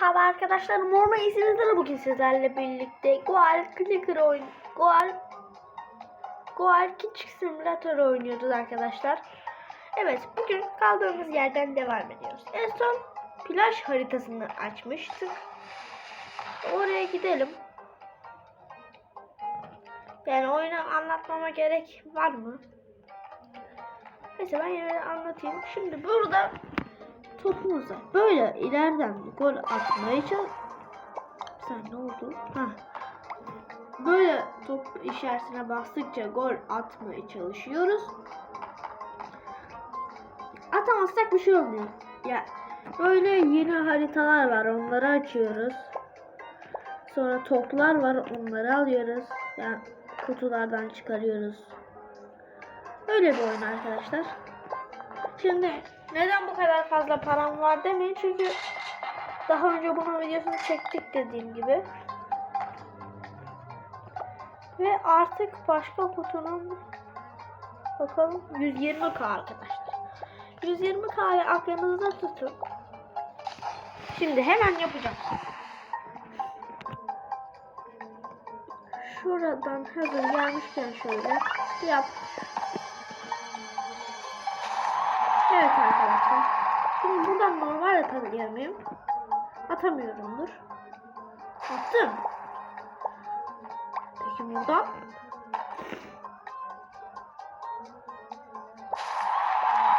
Merhaba arkadaşlar, Morma isimizde bugün sizlerle birlikte Goal Clicker oyun Goal Goal Kitchen Simulator oynuyoruz arkadaşlar. Evet, bugün kaldığımız yerden devam ediyoruz. En son plaj haritasını açmıştık. Oraya gidelim. Yani oyunu anlatmama gerek var mı? Neyse ben yine anlatayım. Şimdi burada topumuza böyle ileriden bir gol atmaya çalış... Sen ne oldu? Ha. Böyle top işaretine bastıkça gol atmaya çalışıyoruz. Atamazsak bir şey olmuyor. Ya böyle yeni haritalar var onları açıyoruz. Sonra toplar var onları alıyoruz. Yani kutulardan çıkarıyoruz. Öyle bir oyun arkadaşlar. Şimdi neden bu kadar fazla param var demeyin çünkü daha önce bunun videosunu çektik dediğim gibi. Ve artık başka kutunun bakalım 120k arkadaşlar. 120k'yı aklınızda tutun. Şimdi hemen yapacağım. Şuradan hazır gelmişken şöyle yap. Evet arkadaşlar. Şimdi buradan normal atabiliyor muyum? Atamıyorumdur. Attım. Peki buradan?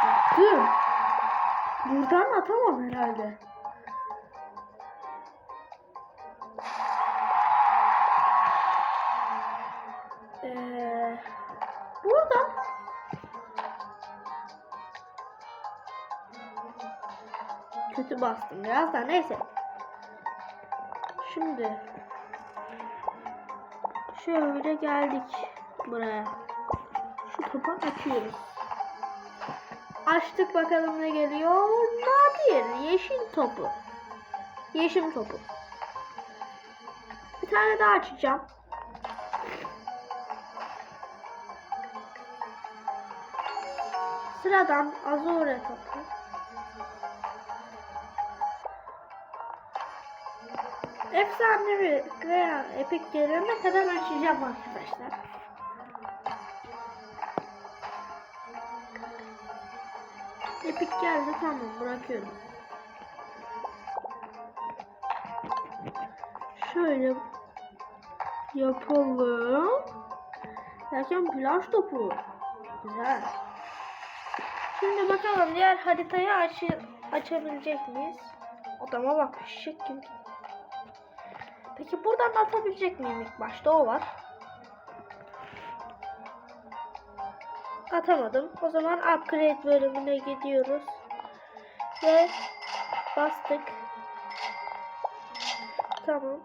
Attım. Buradan atamam herhalde. Bastım biraz da neyse. Şimdi şöyle geldik buraya. Şu topu açıyoruz. Açtık bakalım ne geliyor. Nadir yeşil topu. Yeşil topu. Bir tane daha açacağım. Sıradan Azure topu. Efsanevi veya epik gelene kadar açacağım arkadaşlar. Epik geldi tamam bırakıyorum. Şöyle yapalım. Derken plaj topu. Güzel. Şimdi bakalım diğer haritayı aç açabilecek miyiz? Odama bak şık gibi. Peki buradan da atabilecek miyim ilk başta o var. Atamadım. O zaman upgrade bölümüne gidiyoruz. Ve bastık. Tamam.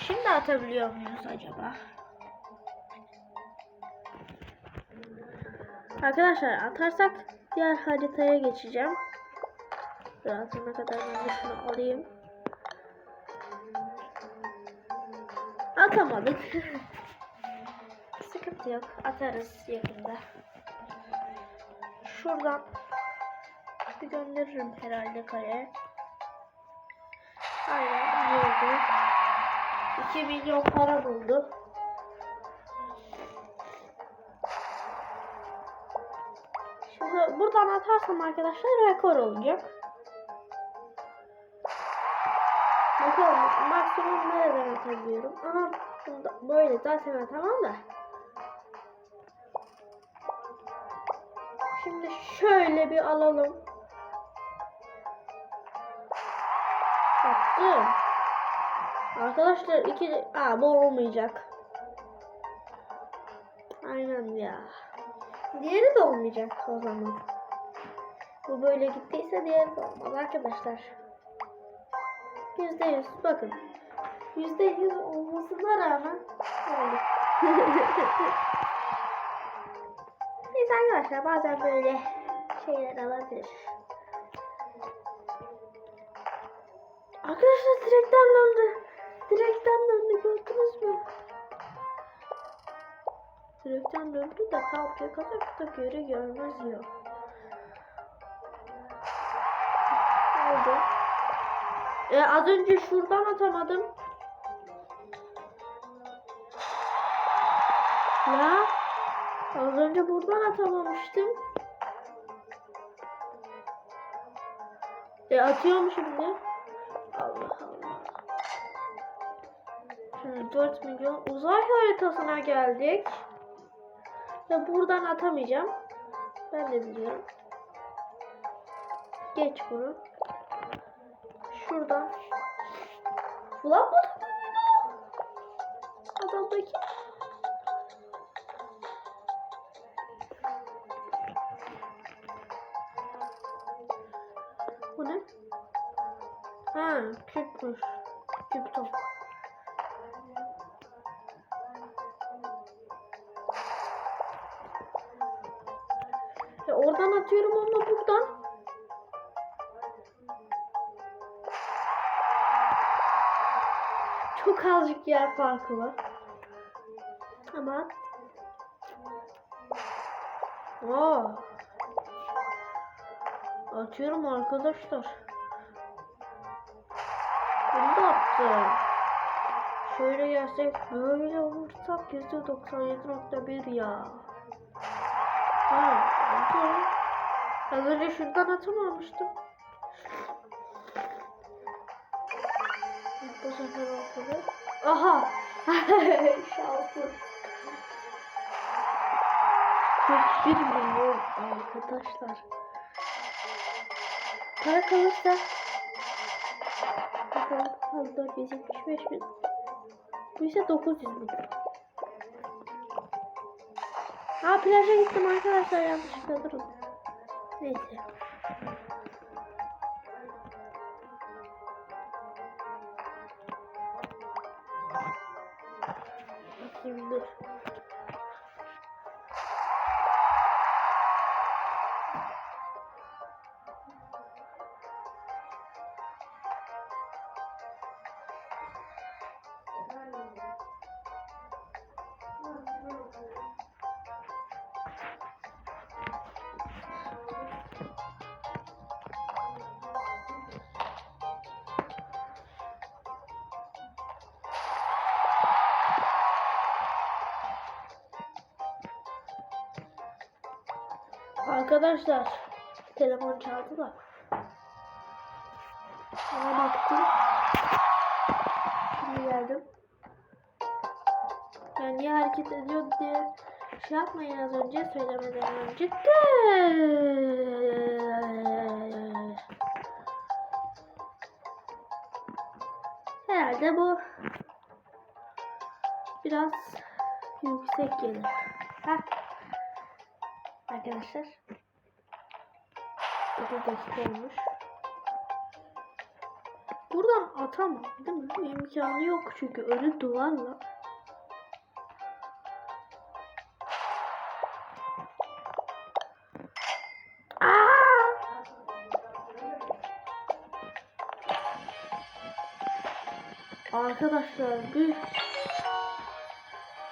Şimdi atabiliyor muyuz acaba? Arkadaşlar atarsak diğer haritaya geçeceğim. Rahatına kadar ben şunu alayım. Atamadık. Sıkıntı yok. Atarız yakında. Şuradan bir gönderirim herhalde kaleye. Aynen oldu. 2 milyon para buldu. Şimdi buradan atarsam arkadaşlar rekor olacak. Bakalım maksimum nereden atabiliyorum. Ama böyle zaten atamam da. Şimdi şöyle bir alalım. Attım. Arkadaşlar iki... Aa bu olmayacak. Aynen ya. Diğeri de olmayacak o zaman. Bu böyle gittiyse diğeri de olmaz arkadaşlar. Yüzde yüz. Bakın. Yüzde yüz olmasına rağmen oldu. Neyse arkadaşlar bazen böyle şeyler alabilir. Arkadaşlar direkten döndü. Direkten döndü gördünüz mü? Direkten döndü de kalkıyor kadar da göre görmez yok. atamadım. E, az önce şuradan atamadım. Ya az önce buradan atamamıştım. E atıyorum şimdi. Allah Allah. Şimdi 4 milyon uzay haritasına geldik. Ve buradan atamayacağım. Ben de biliyorum. Geç bunu. Şuradan. Ulan bu da mıydı? Adamdaki. Bu ne? Ha, küpmüş. Küp top. Ya oradan atıyorum ama buradan. Çok azıcık yer farkı var. Ama Aa. Atıyorum arkadaşlar. Bunu da attım. Şöyle gelsek böyle olursak %97.1 ya. Ha, atıyorum. Az önce şuradan atamamıştım. Bu sefer oldu. Aha! Şansım. 41 milyon arkadaşlar. Para kalırsa bakalım 475 bin. Bu ise 900 bin. Ha plaja gittim arkadaşlar yanlışlıkla durun. Neyse. Bakayım dur. Arkadaşlar telefon çaldı da. Ona baktım. Şimdi geldim. Ben niye hareket ediyor diye şey yapmayın az önce söylemeden önce de. Herhalde bu biraz yüksek gelir. Heh. Arkadaşlar. 9 dakika olmuş. Buradan atamam değil mi? İmkanı yok çünkü ölü duvarla. Arkadaşlar bir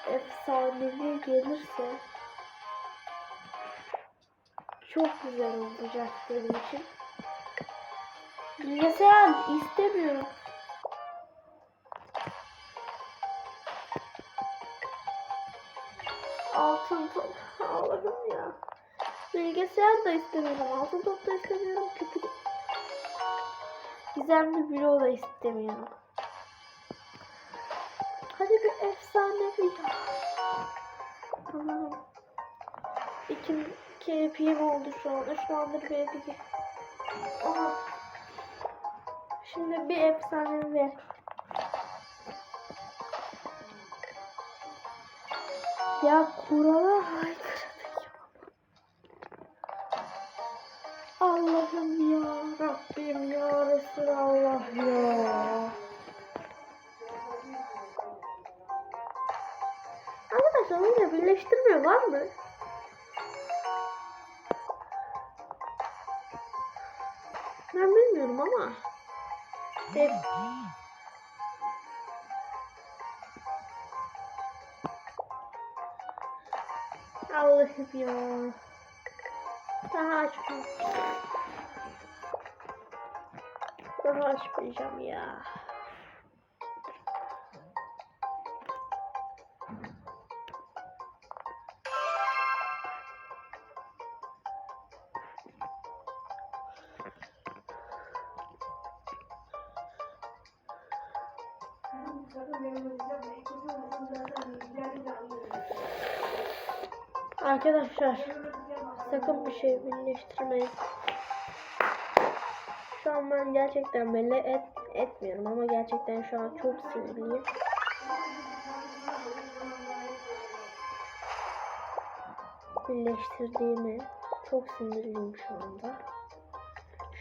efsanevi gelirse çok güzel olacak benim için. Bilgisayar istemiyorum. Altın top. Allah'ım ya. Bilgisayar da istemiyorum. Altın top da istemiyorum. Küpü. Gizemli büro da istemiyorum. Hadi bir efsanevi ya. Allah'ım. İki, epeyim oldu şu an. Anda bir epeyim. Aha. Şimdi bir efsane ver. Ya kurala haykırdık ya. Allah'ım ya Rabbim ya Resulallah ya. Arkadaşlar oyunda birleştirme var mı? Bilmiyorum ama. Hep. Allah'ım ya. Daha açma. daha açmayacağım ya. Arkadaşlar sakın bir şey birleştirmeyin. Şu an ben gerçekten belli et, etmiyorum ama gerçekten şu an çok sinirliyim. Birleştirdiğimi çok sinirliyim şu anda.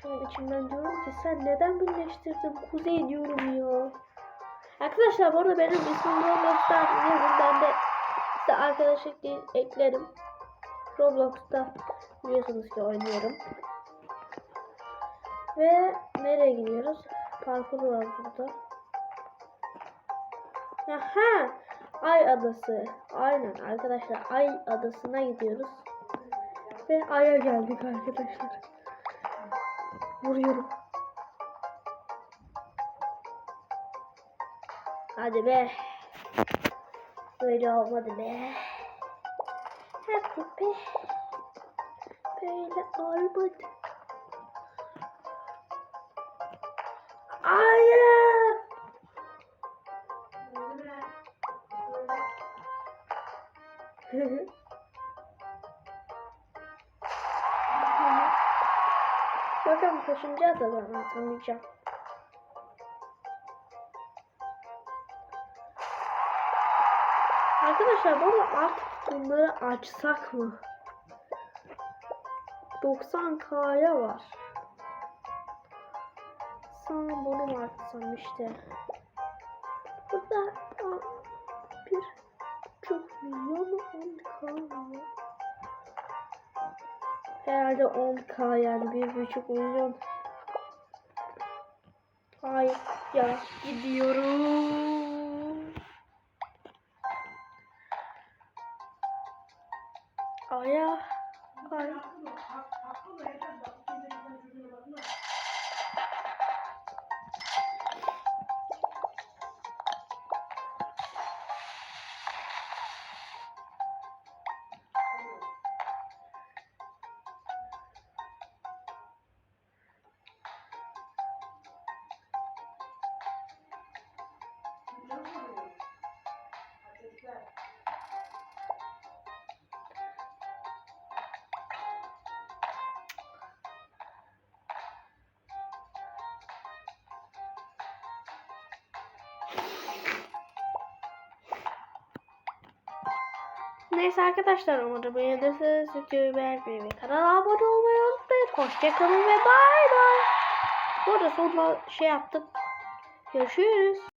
Şu an içimden diyorum ki sen neden birleştirdin Kuzey diyorum ya. Arkadaşlar bu arada benim ismim Roblox'ta yazın ben de size arkadaşlık değil eklerim. Roblox'ta biliyorsunuz ki oynuyorum. Ve nereye gidiyoruz? Parkur var burada. Aha! Ay adası. Aynen arkadaşlar Ay adasına gidiyoruz. Ve Ay'a geldik arkadaşlar. Vuruyorum. Hadi be. Böyle olmadı be. Hadi be. Böyle olmadı. Hayır. Bakalım kaçıncı adadan atamayacağım. Arkadaşlar bana artık bunları açsak mı? 90k'ya var. Sana bunu açsam işte. Burada bir çok milyon 10k var. Herhalde 10k yani bir buçuk milyon. Hayır ya gidiyorum. Neyse arkadaşlar umarım beğenirsiniz. Videoyu beğenmeyi ve kanala abone olmayı unutmayın. Hoşçakalın ve bay bay. Bu arada sonunda şey yaptım. Görüşürüz.